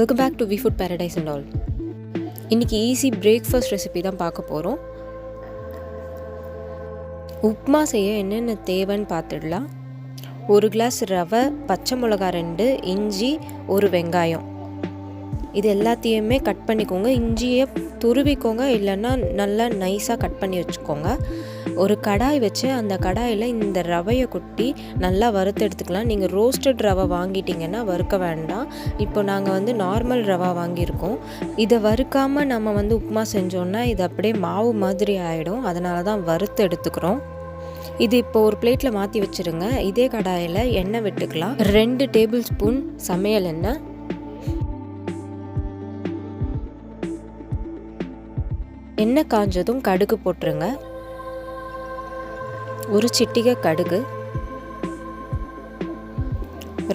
Welcome back to V food paradise and all இன்றைக்கி easy breakfast recipe தான் பார்க்க போகிறோம் உப்மா செய்ய என்னென்ன தேவைன்னு பார்த்துடலாம். ஒரு கிளாஸ் ரவை பச்சை மிளகா ரெண்டு இஞ்சி ஒரு வெங்காயம். இது எல்லாத்தையுமே கட் பண்ணிக்கோங்க. இஞ்சியை துருவிக்கோங்க. இல்லைன்னா நல்லா நைஸாக கட் பண்ணி வச்சுக்கோங்க. ஒரு கடாய் வச்சு அந்த கடாயில் இந்த ரவையை கொட்டி நல்லா வறுத்து எடுத்துக்கலாம். நீங்கள் ரோஸ்டட் ரவை வாங்கிட்டீங்கன்னா வறுக்க வேண்டாம். இப்போ நாங்கள் வந்து நார்மல் ரவா வாங்கியிருக்கோம். இதை வறுக்காமல் நம்ம வந்து உப்புமா செஞ்சோன்னா இது அப்படியே மாவு மாதிரி ஆகிடும் அதனால தான் வறுத்து எடுத்துக்கிறோம். இது இப்போ ஒரு பிளேட்டில் மாற்றி வச்சுருங்க. இதே கடாயில் எண்ணெய் விட்டுக்கலாம். ரெண்டு டேபிள் ஸ்பூன் சமையல் எண்ணெய். எண்ணெய் காஞ்சதும் கடுகு போட்டுருங்க. ஒரு சிட்டிகை கடுகு.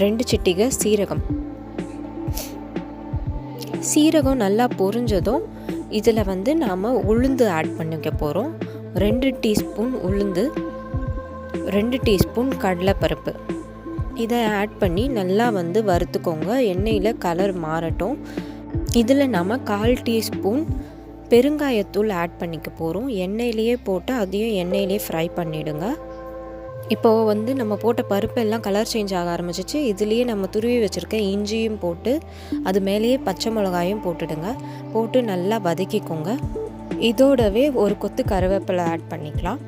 ரெண்டு சிட்டிகை சீரகம். சீரகம் நல்லா பொரிஞ்சதும் இதில் வந்து நாம் உளுந்து ஆட் பண்ணிக்க போகிறோம் ரெண்டு டீஸ்பூன் உளுந்து ரெண்டு டீஸ்பூன் கடலைப்பருப்பு. இதை ஆட் பண்ணி நல்லா வந்து வறுத்துக்கோங்க. எண்ணெயில் கலர் மாறட்டும். இதில் நாம் கால் டீஸ்பூன் பெருங்காயத்தூள் ஆட் பண்ணிக்க போகிறோம் எண்ணெயிலேயே போட்டு அதையும் எண்ணெயிலே ஃப்ரை பண்ணிவிடுங்க இப்போது வந்து நம்ம போட்ட பருப்பு எல்லாம் கலர் சேஞ்ச் ஆக ஆரம்பிச்சிச்சு. இதுலேயே நம்ம துருவி வச்சுருக்க இஞ்சியும் போட்டு அது மேலேயே பச்சை மிளகாயும் போட்டுடுங்க. போட்டு நல்லா வதக்கிக்கோங்க. இதோடவே ஒரு கொத்து கருவேப்பிலை ஆட் பண்ணிக்கலாம்.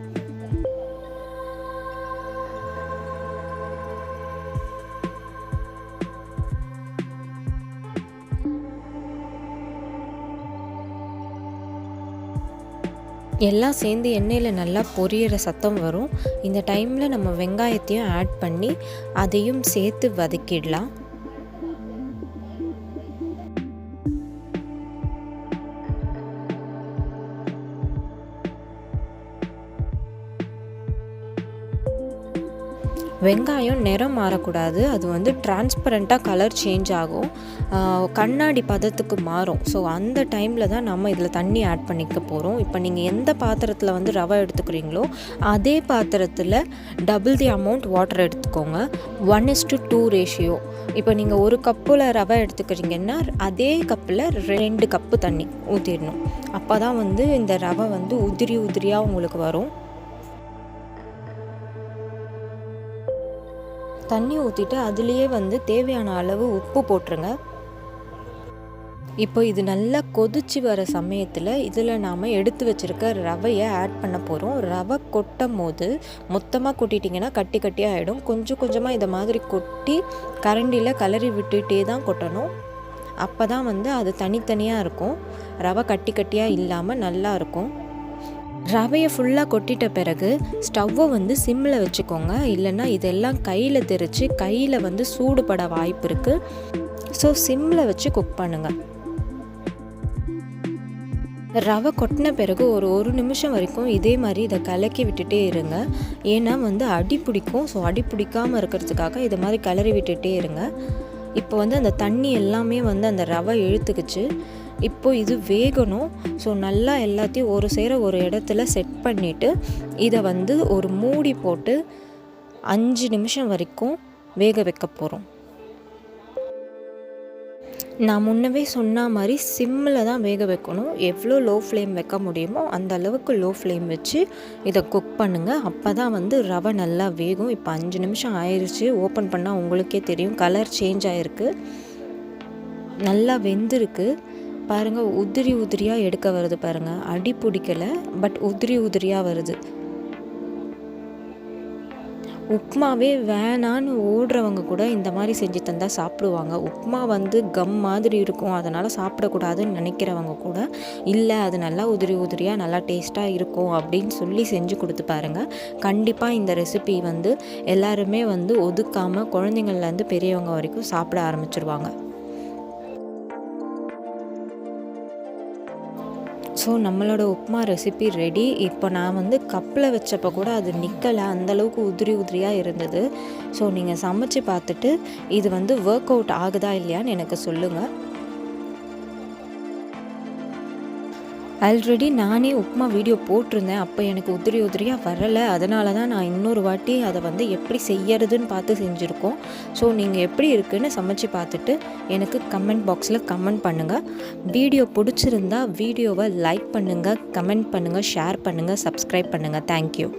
எல்லாம் சேர்ந்து எண்ணெயில் நல்லா பொரியிற சத்தம் வரும். இந்த டைமில் நம்ம வெங்காயத்தையும் ஆட் பண்ணி அதையும் சேர்த்து வதக்கிடலாம். வெங்காயம் நிறம் மாறக்கூடாது. அது வந்து டிரான்ஸ்பரண்ட்டாக கலர் சேஞ்ச் ஆகும். கண்ணாடி பதத்துக்கு மாறும். ஸோ அந்த டைமில் தான் நம்ம இதில் தண்ணி ஆட் பண்ணிக்க போகிறோம் இப்போ நீங்கள் எந்த பாத்திரத்தில் வந்து ரவை எடுத்துக்கிறீங்களோ அதே பாத்திரத்தில் டபுள் தி அமௌண்ட் வாட்டர் எடுத்துக்கோங்க. One is to two ratio இப்போ நீங்கள் ஒரு கப்பில் ரவை எடுத்துக்கிறீங்கன்னா அதே கப்பில் ரெண்டு கப்பு தண்ணி ஊற்றிடணும் அப்போ தான் வந்து இந்த ரவை வந்து உதிரி உதிரியாக உங்களுக்கு வரும். தண்ணி ஊற்றிட்டு அதுலேயே வந்து தேவையான அளவு உப்பு போட்டுருங்க. இப்போ இது நல்லா கொதிச்சு வர சமயத்தில் இதில் நாம் எடுத்து வச்சுருக்க ரவையை ஆட் பண்ண போகிறோம் ரவை கொட்டும் போது மொத்தமாக கொட்டிட்டிங்கன்னா கட்டி கட்டியாக ஆகிடும் கொஞ்சம் கொஞ்சமாக இதை மாதிரி கொட்டி கரண்டியில் கலரி விட்டுகிட்டே தான் கொட்டணும். அப்போ தான் வந்து அது தனித்தனியாக இருக்கும். ரவை கட்டி கட்டியாக இல்லாமல் நல்லா இருக்கும். ரவையை ஃபுல்லாக கொட்டிட்ட பிறகு ஸ்டவ்வை வந்து சிம்மில் வச்சுக்கோங்க. இல்லைன்னா இதெல்லாம் கையில் தெரித்து கையில் வந்து சூடுபட வாய்ப்பு இருக்குது ஸோ சிம்மில் வச்சு குக் பண்ணுங்கள் ரவை கொட்டின பிறகு ஒரு ஒரு நிமிஷம் வரைக்கும் இதே மாதிரி இதை கலக்கி விட்டுட்டே இருங்க. ஏன்னா வந்து அடி பிடிக்கும். ஸோ அடி பிடிக்காமல் இருக்கிறதுக்காக இதை மாதிரி கிளறி விட்டுட்டே இருங்க. இப்போ வந்து அந்த தண்ணி எல்லாமே வந்து அந்த ரவை இழுத்துக்குச்சு. இப்போ இது வேகணும். ஸோ நல்லா எல்லாத்தையும் ஒரு சேர ஒரு இடத்துல செட் பண்ணிவிட்டு இதை வந்து ஒரு மூடி போட்டு அஞ்சு நிமிஷம் வரைக்கும் வேக வைக்க போகிறோம் நான் முன்னவே சொன்ன மாதிரி சிம்மில் தான் வேக வைக்கணும். எவ்வளோ லோ ஃப்ளேம் வைக்க முடியுமோ அந்த அளவுக்கு லோ ஃப்ளேம் வச்சு இதை குக் பண்ணுங்கள் அப்போ தான் வந்து ரவை நல்லா வேகும். இப்போ அஞ்சு நிமிஷம் ஆயிடுச்சு ஓப்பன் பண்ணால் உங்களுக்கே தெரியும். கலர் சேஞ்ச் ஆகிருக்கு நல்லா வெந்திருக்கு. பாருங்கள் உதிரி உதிரியாக எடுக்க வருது பாருங்கள் அடி பிடிக்கலை பட் உதிரி உதிரியாக வருது. உப்மாவே வேணான்னு ஓடுறவங்க கூட இந்த மாதிரி செஞ்சு தந்தால் சாப்பிடுவாங்க. உப்மா வந்து கம் மாதிரி இருக்கும். அதனால் சாப்பிடக்கூடாதுன்னு நினைக்கிறவங்க கூட இல்லை அது நல்லா உதிரி உதிரியாக நல்லா டேஸ்ட்டாக இருக்கும் அப்படின்னு சொல்லி செஞ்சு கொடுத்து பாருங்கள் கண்டிப்பாக இந்த ரெசிபி வந்து எல்லாருமே வந்து ஒதுக்காமல் குழந்தைங்கள்லேருந்து பெரியவங்க வரைக்கும் சாப்பிட ஆரம்பிச்சிருவாங்க. ஸோ நம்மளோட உப்மா ரெசிபி ரெடி இப்போ நான் வந்து கப்பில் வச்சப்போ கூட அது நிற்கலை அந்தளவுக்கு உதிரி உதிரியாக இருந்தது. ஸோ நீங்கள் சமைச்சு பார்த்துட்டு இது வந்து ஒர்க் அவுட் ஆகுதா இல்லையான்னு எனக்கு சொல்லுங்கள் ஆல்ரெடி நானே உப்புமா வீடியோ போட்டிருந்தேன். அப்போ எனக்கு உதிரி உதிரியாக வரலை. அதனால தான் நான் இன்னொரு வாட்டி அதை வந்து எப்படி செய்யறதுன்னு பார்த்து செஞ்சுருக்கோம். ஸோ நீங்கள் எப்படி இருக்குன்னு சமைச்சு பார்த்துட்டு எனக்கு கமெண்ட் பாக்ஸில் கமெண்ட் பண்ணுங்கள் வீடியோ பிடிச்சிருந்தா வீடியோவை லைக் பண்ணுங்கள் கமெண்ட் பண்ணுங்கள் ஷேர் பண்ணுங்கள் சப்ஸ்கிரைப் பண்ணுங்கள் தேங்க்யூ